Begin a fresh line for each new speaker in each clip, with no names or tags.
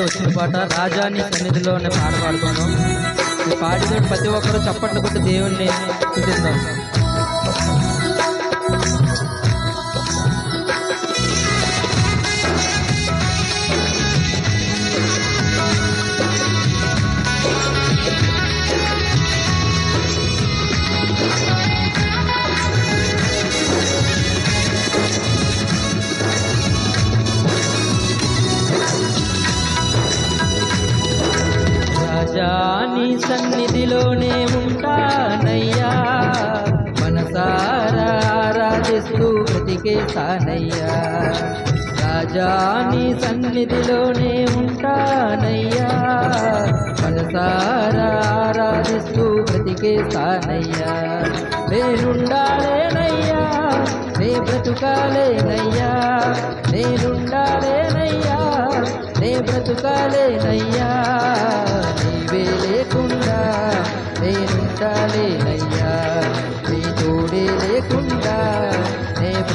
నుండి వచ్చిన పాట రాజాని సన్నిధిలో అనే పాట పాడుతున్నాం ఈ పాడితో ప్రతి ఒక్కరూ చప్పట్లు కొట్టి దేవుణ్ణి స్థుతిద్దాం ఉంటానయ్యా రాజాని సన్నిధిలోనే ఉంటానయ్యా. మనసారా ఆరాధిస్తూ బ్రతికేస్తానయ్యా. నేనుండాలేనయ్యా. నే బ్రతుకాలేనయ్యా. నేనుండాలేనయ్యా. నే బ్రతుకాలేనయ్యా.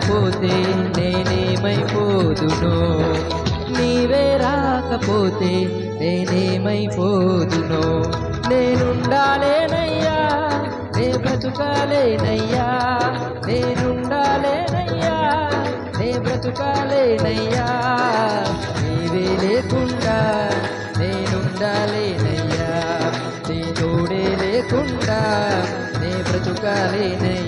రాకపోతే నేనేమైపోదును? నీవే రాకపోతే నేనేమైపోదును? నేనుండాలేనయ్యా నే బ్రతుకాలేనయ్యా నేనుండాలేనయ్యా నే బ్రతుకాలేనయ్యా నీవే లేకుండా నేనుండాలేనయ్యా నీ తోడే లేకుండా నే బ్రతుకాలేనయ్యా.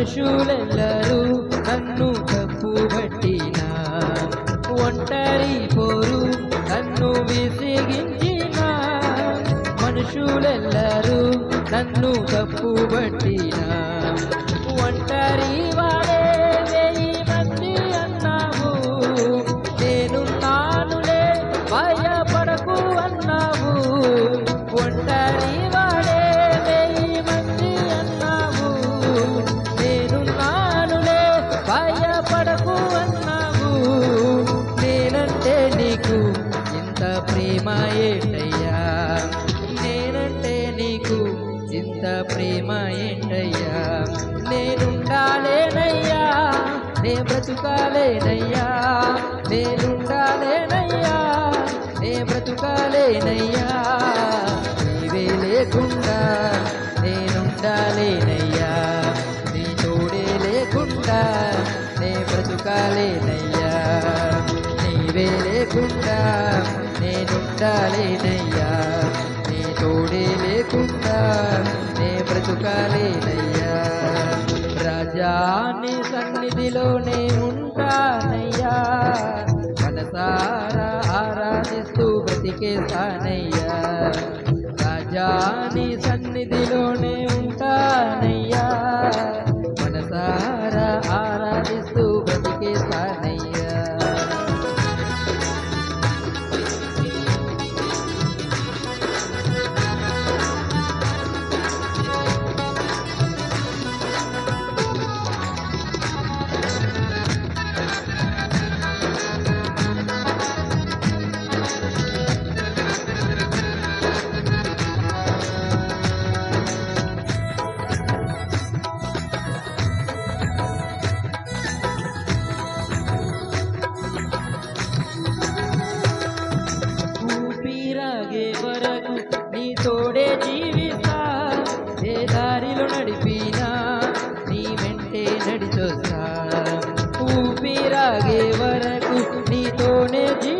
మనుషులెల్లరూ నన్ను తప్పు పట్టిన. ఒంటరి పోరు నన్ను విసిగించిన. మనుషులెల్లరూ నన్ను తప్పు బ్రతుకాలేనయ్యా నేనుండాలేనయ్యా నే బ్రతుకాలేనయ్యా. నీవే లేకుండా నేనుండాలేనయ్యా నీ తోడే లేకుండా నే బ్రతుకాలేనయ్యా. నీవే లేకుండా నేనుండాలేనయ్యా నీ తోడే లేకుండా నే బ్రతుకాలేనయ్యా. రాజాని సన్నిధిలోనే ఆరాధిస్తూ బ్రతికేస్తానయ్యా రాజా నీ సన్నిధిలోనే জীবনে জীবন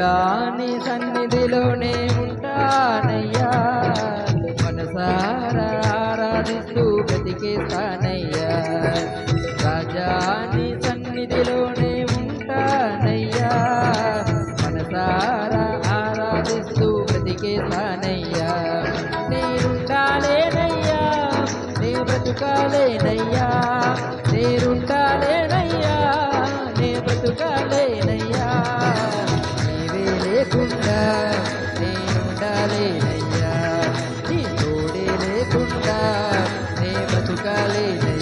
రాజాని సన్నిధిలోనే ఉంటానయ్యా. మనసారా ఆరాధిస్తూ బ్రతికేస్తానయ్యా. రాజాని సన్నిధిలోనే ఉంటానయ్యా. మనసారా ఆరాధిస్తూ బ్రతికేస్తానయ్యా. నేనుండాలేనయ్యా నే బ్రతుకాలేనయ్యా. నేనుండాలేనయ్యా నే బ్రతుకాలేనయ్యా. నీవే లేకుండా నేనుండాలేనయ్యా నీ తోడే లేకుండా నే బ్రతుకాలేనయ్యా